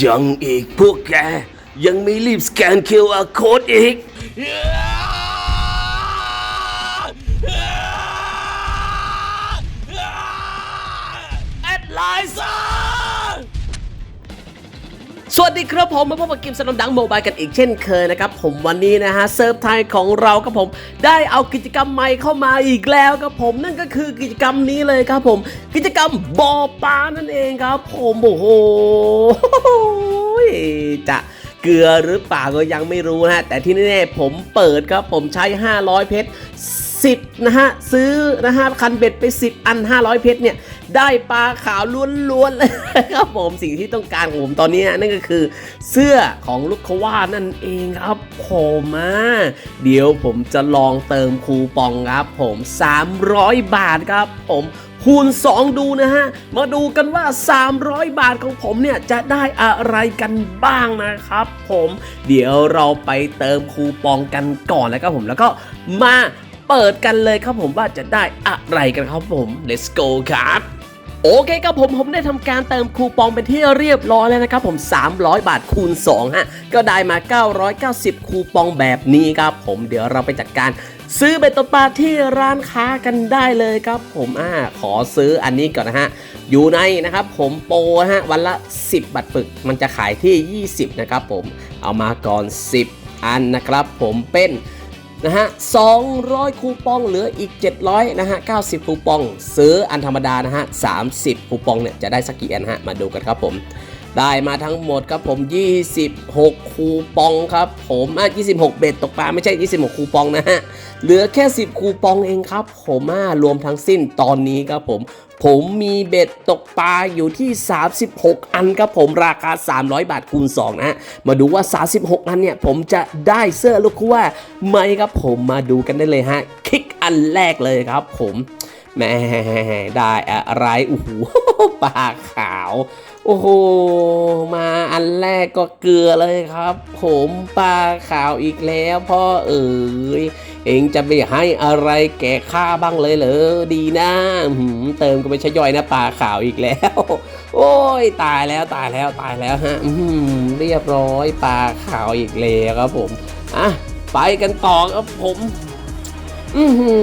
ยังอีกพวกแก ยังไม่รีบสแกน QR Code อีก สวัสดีครับผมมาพบกับเกมสนมดังโมบายกันอีกเช่นเคยนะครับผมวันนี้นะฮะเซิร์ฟไทยของเราครับผมได้เอากิจกรรมใหม่เข้ามาอีกแล้วครับผมนั่นก็คือกิจกรรมนี้เลยครับผม กิจกรรมบอปลานั่นเองครับ ผมโอ้โหจะเกลือหรือเปล่าก็ยังไม่รู้นะฮะแต่ที่แน่ๆผมเปิดครับผมใช้ 500 เพชร 10นะฮะซื้อนะฮะคันเบ็ดไป 10 อัน 500 เพชรเนี่ยได้ปลาขาวล้วนๆเลยครับผมสิ่งที่ต้องการของผมตอนนี้นั่นก็คือเสื้อของลูกคว่านั่นเองครับผมอะเดี๋ยวผมจะลองเติมคูปองครับผม 300 บาทครับผมคูณ 2 ดูนะฮะ มาดูกันว่า 300 บาทของผมเนี่ย จะได้อะไรกันบ้างนะครับผม เดี๋ยวเราไปเติมคูปองกันก่อนแล้วครับผมแล้วก็มา เปิดกันเลยครับผมว่าจะได้อะไรกันครับผม let's go ครับโอเคครับผมผมได้ทำการเติมคูปองเป็นที่เรียบร้อยแล้วนะครับผม 300 บาทคูณ2ฮะก็ได้มา 990 คูปองแบบนี้ครับผมเดี๋ยวเราไปจัดการซื้อเบตตกปลาที่ร้านค้ากันได้เลยครับผมอ่าขอซื้ออันนี้ก่อนนะฮะ อยู่ในนะครับผมโปรฮะวันละ 10 บาทปึก มันจะขายที่ 20 นะครับผมเอามาก่อน 10 อันนะครับผมเป็น นะฮะ200 คูปองเหลืออีก 700นะฮะ90 คูปอง ซื้ออันธรรมดานะฮะ30 คูปองเนี่ยจะได้สักกี่อันฮะมาดูกันครับผม ได้มาทั้งหมดครับผม 26 คูปองครับผมอะ26 เบ็ดตกปลาไม่ใช่ 26 คูปองนะฮะ เหลือแค่ 10 คูปองเองครับผมอะรวมทั้งสิ้นตอนนี้ครับผม ผมมีเบ็ดตกปลาอยู่ที่ 36 อันครับผมราคา 300 บาทคูณ 2 นะฮะ มาดูว่า 36 อันเนี่ย ผมจะได้เสื้อลูกคู่ว่าไหมครับผมมาดูกันได้เลยฮะ คลิกอันแรกเลยครับผมแม่ได้อะไรโอ้โหปลาขาว โอ้โห มาอันแรกก็เกลือเลยครับ ผมปลาขาวอีกแล้วพ่อเอ๋ยเองจะไปให้อะไรแก่ข้าบ้างเลยเหรอดีนะเติมก็ไปชย่อยนะปลาขาวอีกแล้ว โอ้ยตายแล้วตายแล้วตายแล้วฮะเรียบร้อยปลาขาวอีกแล้วครับผมอะไปกันต่อครับผมอือหื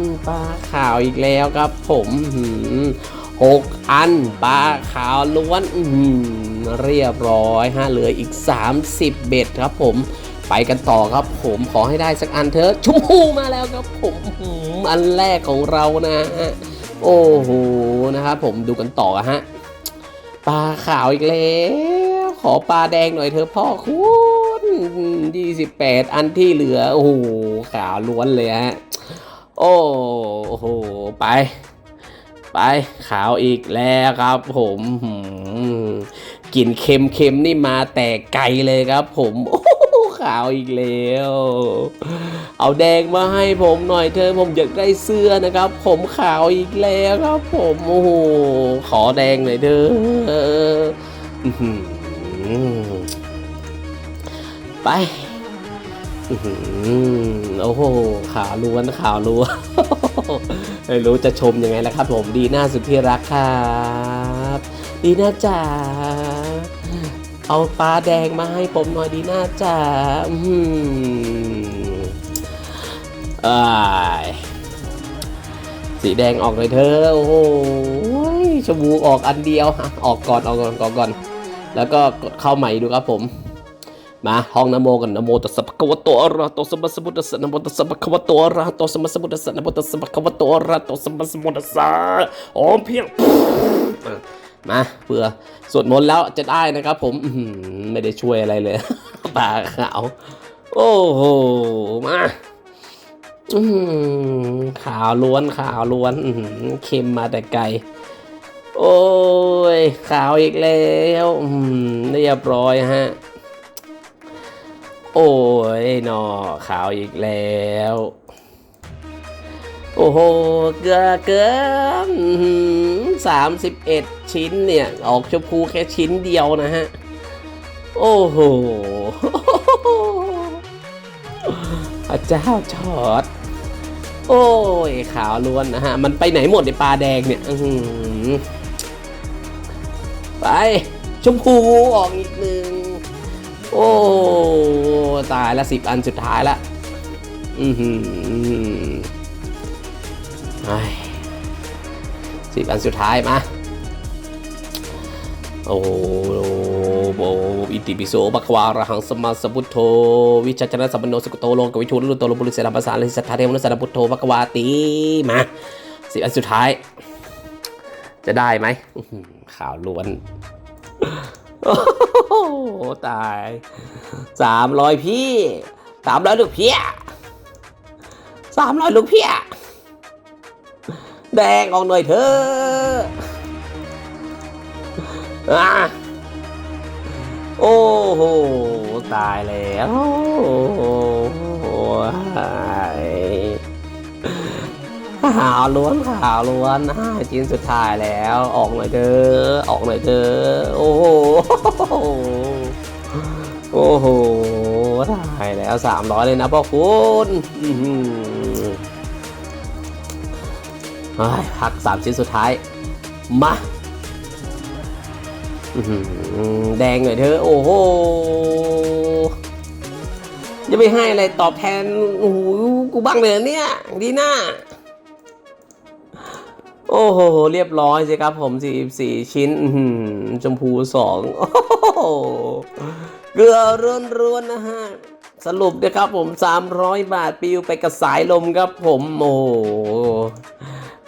อปลาขาวอีกแล้วครับผม อื้อหือหกอันปลาขาวล้วนเรียบร้อยฮะเหลืออีก 30 เบ็ดครับผมไปกันต่อครับผมขอให้ได้สักอันเถอะชมพูมาแล้วครับผมอันแรกของเรานะฮะโอ้โหนะครับผมดูกันต่อฮะปลาขาวอีกแล้วขอปลาแดงหน่อยเถอะพ่อคุณ28 อันที่เหลือ โอ้โหขาวล้วนเลยฮะโอ้โหไป ไปขาวอีกแล้วครับผมกลิ่นเค็มๆนี่มาแต่ไกลเลยครับผมโอ้โหขาวอีกแล้ว เอาแดงมาให้ผมหน่อยเถอผมอยากได้เสื้อนะครับ ผมขาวอีกแล้วครับผมโอ้โหขอแดงหน่อยเถอไป โอ้โหขาวล้วนขาวล้วนไม่รู้จะชมยังไงแล้วครับผมดีหน้าสุดที่รักครับดีหน้าจ๋าเอาปลาแดงมาให้ผมหน่อยดีหน้าจ๋าอือหืออ้ายสีแดงออกเลยเธอโอ้โหชมูออกอันเดียวอออกก่อนออกก่อนออกก่อน แล้วก็กดเข้าใหม่ดูครับผม มาห้องนโมกันนโมตัสสะภะคะวะโตอะระหะโตสัมมาสัมพุทธัสสะนโมตัสสะภะคะวะโตอะระหะโตสัมมาสัมพุทธัสสะนโมตัสสะภะคะวะโตอะระหะโตสัมมาสัมพุทธัสสะโอมเพียงมาเพื่อสวดมนต์แล้วจะได้นะครับ ผมไม่ได้ช่วยอะไรเลยปากขาวโอ้โหมาขาวล้วนขาวล้วนเค็มมาแต่ไกลโอ้ยขาวอีกแล้วเรียบร้อยฮะ โอ้ยนอขาวอีกแล้ว โอ้โห เกือเกินสามสิบเอ็ดชิ้นเนี่ย ออกชมพูแค่ชิ้นเดียวนะฮะ โอ้โหพระเจ้าจอด โอ้ย ขาวล้วนนะฮะ มันไปไหนหมดในปลาแดงเนี่ยไป ชมพูออกอีกหนึ่งโอ้ ตายละสิบอันสุดท้ายละ อือหือสิบอันสุดท้ายมา โอ้โหโอ้ิติปิโสบัควาระหังสมมาสพุทโธ วิชาจนะสัมปันโนสกุโตโลกวิชูรุโตโลบุริเสนาภาษาลิสัทธาเทวนุสนาพุทโธบัควาติมาสิบอันสุดท้าย จะได้ไหมข่าวล้วน โอ้โหตายสามร้อยพี่สามร้อยลูกเพี้ยสามร้อยลูกเพี้ยแดงออกหน่อยเถอะอะโอ้โห ตายแล้วโอ้ ขาวล้วนขาวล้วนห้าชิ้นสุดท้ายแล้ว ออกหน่อยเถอะออกหน่อยเถอะโอ้โหโอ้โหตายแล้วสามร้อยเลยนะพ่อคุณอือหือเฮ้พักสามชิ้นสุดท้าย มาอือหือแดงหน่อยเถอะ โอ้โหจะไปให้อะไรตอบแทนโอ้โหกูบ้างเลยเนี่ย ดีหน้า โอ้โห เรียบร้อยสิครับผม 44 ชิ้นชมพูสองโอ้โหเกลือร้วนๆนะฮะ สรุปนะครับผม 300 บาทปิวไปกับสายลมครับผม โอ้โห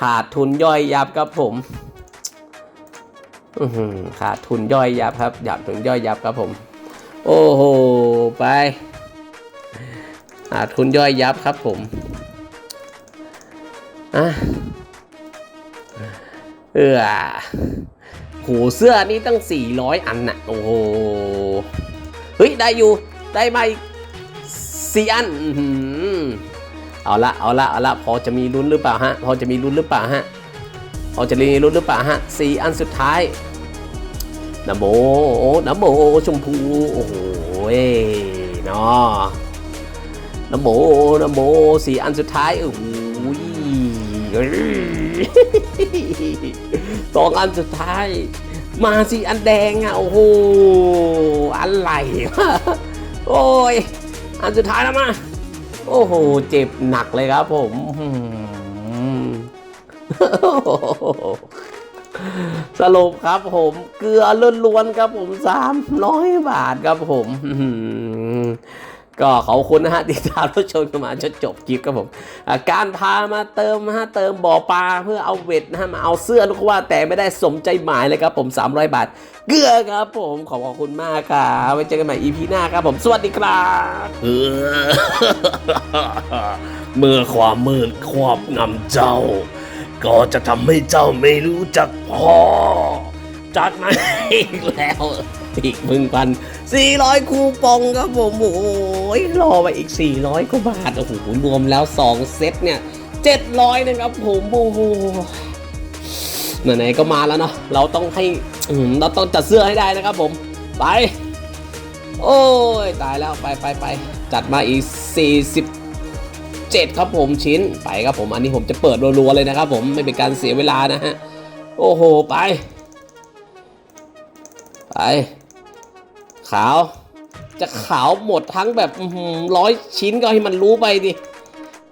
ขาดทุนย่อยยับครับผมขาดทุนย่อยยับครับหยาดทุนย่อยยับครับผม โอ้โห ไปขาดทุนย่อยยับครับผมอะ เออโหเสื้อนี่ตั้ง 400 อันน่ะ โอ้โห เฮ้ย ได้อยู่ ได้มาอีกสี่อันเอาละ เอาละ เอาละ พอจะมีลุ้นหรือเปล่าฮะ พอจะมีลุ้นหรือเปล่าฮะ พอจะมีลุ้นหรือเปล่าฮะสี่อันสุดท้ายนะโมนโมชมพู โอ้โหเนาะนโมนโมสี่อันสุดท้ายโอ้โหเอ้ย สองอันสุดท้าย มาสิอันแดงอะโอ้โหอะไรโอ้ยอันสุดท้ายแล้วมา โอ้โห เจ็บหนักเลยครับผมสรุปครับผมเกลือล้วนๆครับผมสามร้อยบาทครับผม ก็ขอบคุณนะฮะที่ตามรับชมกันมาจนจบคลิปครับผมการพามาเติมฮะเติมบ่อปลาเพื่อเอาเวทนะฮะมาเอาเสื้อลูกว่าแต่ไม่ได้สมใจหมายเลยครับผม 300 บาท เกลือครับผมขอบคุณมากครับไว้เจอกันใหม่ EP หน้าครับผม สวัสดีครับเออเมื่อความมืดครอบงำเจ้า ก็จะทำให้เจ้าไม่รู้จักพอ จัดมาอีกแล้ว อีกหนึ่งพันสี่ร้อยคูปองครับผมโอ้ยรอไปอีก400กว่าบาทโอ้โหรวมแล้ว2เซตเนี่ย700นะครับผมโอ้โหไหนๆก็มาแล้วเนาะเราต้องให้เราต้องจัดเสื้อให้ได้นะครับผมไป โอ้ยตายแล้วไปไปไปจัดมาอีก 47 ครับผมชิ้นไปครับผมอันนี้ผมจะเปิดรัวๆเลยนะครับผมไม่เป็นการเสียเวลานะฮะโอ้โหไป ขาว จะขาวหมดทั้งแบบร้อยชิ้นก็ให้มันรู้ไปดิ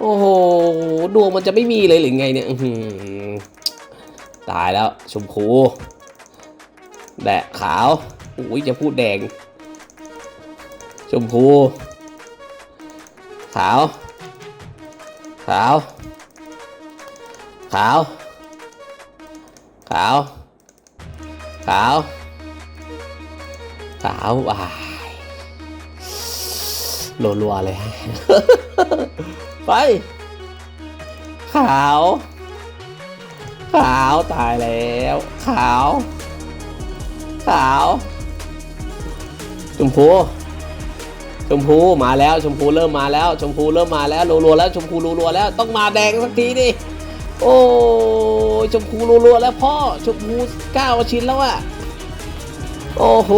โอ้โห ดวงมันจะไม่มีเลยหรือไงเนี่ยตายแล้วชมพูแดะขาวอุ้ยจะพูดแดง ชมพู ขาว ขาว ขาว ขาว ขาว ขาววายรัวๆเลยไป ขาว ขาวตายแล้ว ขาว ขาวชมพูชมพูมาแล้วชมพูเริ่มมาแล้วชมพูเริ่มมาแล้วรัวๆแล้วชมพูรัวๆแล้วต้องมาแดงสักทีดิโอ้ชมพูรัวๆแล้วพ่อชมพูเก้าชิ้นแล้วอะ โอ้โห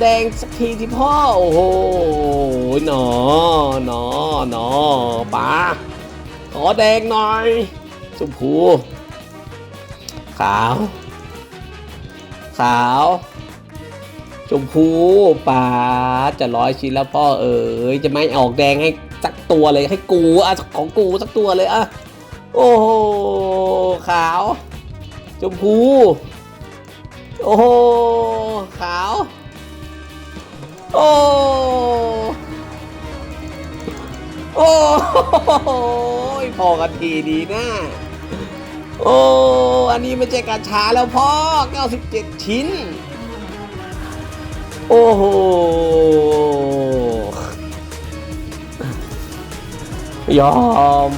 แดงสักทีที่พ่อ โอ้โหหนอหนอหนอป๋าขอแดงหน่อยชมพูขาว ขาวชมพูป่าจะร้อยชิ้นแล้วพ่อเอ๋ยจะไม่ออกแดงให้สักตัวเลยให้กูอะของกูสักตัวเลยอะโอ้โหขาวชมพู โอ้โห ขาว โอ้ โอ้โหพอกันทีดีนะ โอ้ อันนี้ไม่ใช่การช้าแล้วพ่อ 97 ชิ้น โอ้โห ยอม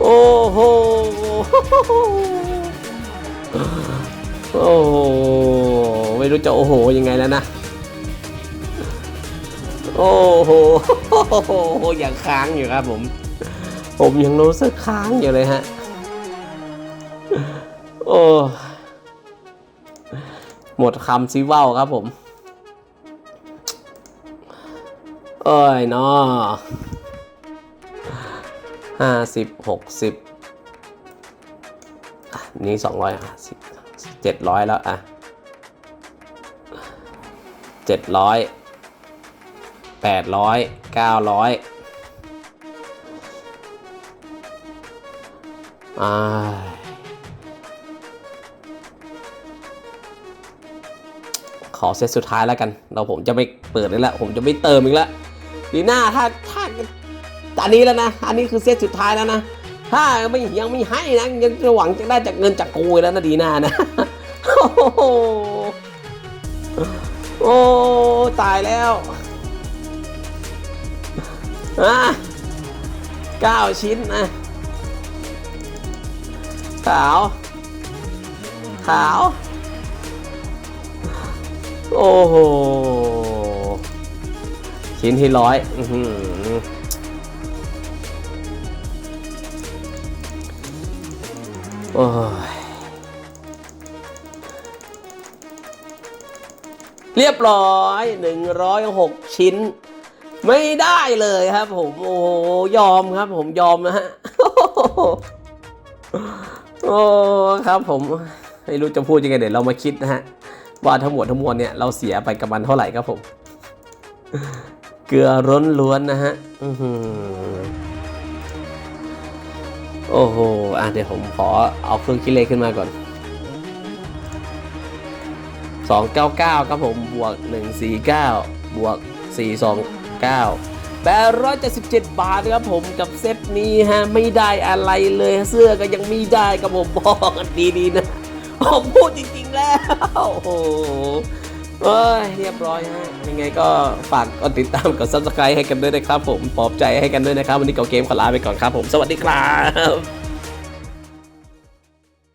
โอ้โห โอ้ไม่รู้จะโอ้โหยังไงแล้วนะ โอ้โหอยังค้างอยู่ครับผม ผมยังรู้สึกค้างอยู่เลยฮะ โอ้หมดคำซิว่าวครับผมเอ้ยเนาะห้าสิบหกสิบนี่สองร้อยห้าสิบ เจ็ดร้อยแล้วอะเจ็ดร้อยแปดร้อยเก้าร้อยอ่าขอเซตสุดท้ายแล้วกัน เราผมจะไม่เปิดเลยละผมจะไม่เติมอีกแล้วดีหน้าถ้าถ้าอันนี้แล้วนะ อันนี้คือเซตสุดท้ายแล้วนะ ถ้าไม่ยังไม่ให้นะ ยังจะหวังจะได้จากเงินจากกูแล้วนะดีหน้านะ โอ้โหโอ้ตายแล้วอะเก้าชิ้นนะขาว ขาว โอ้โห ชิ้นที่ร้อยอื้อ อโอ้ยเรียบร้อย 106 ชิ้น ไม่ได้เลยครับ ผมโอ้โยอมครับ ผมยอมนะฮะโอ้ครับผมไม่รู้จะพูดยังไงเดี๋ยวเรามาคิดนะฮะว่าทั้งหมดทั้งมวลเนี่ยเราเสียไปกับมันเท่าไหร่ครับผม เกลือร้นล้วนนะฮะ อือหือ โอ้โห อะเดี๋ยวผมขอเอาเครื่องคิดเลขขึ้นมาก่อน 299ครับผมบวก 149 บวก 429 877 บาทครับผมกับเซตนี้ฮะ ไม่ได้อะไรเลยเสื้อก็ยังไม่ได้ครับผมบอกกันดีๆนะ ผมพูดจริงๆแล้ว โอ้โห เอ้ยเรียบร้อยฮะยังไงก็ฝากกดติดตามกด subscribe ให้กันด้วยนะครับผมปลอบใจให้กันด้วยนะครับ วันนี้เก่าเกมขอลาไปก่อนครับผม สวัสดีครับ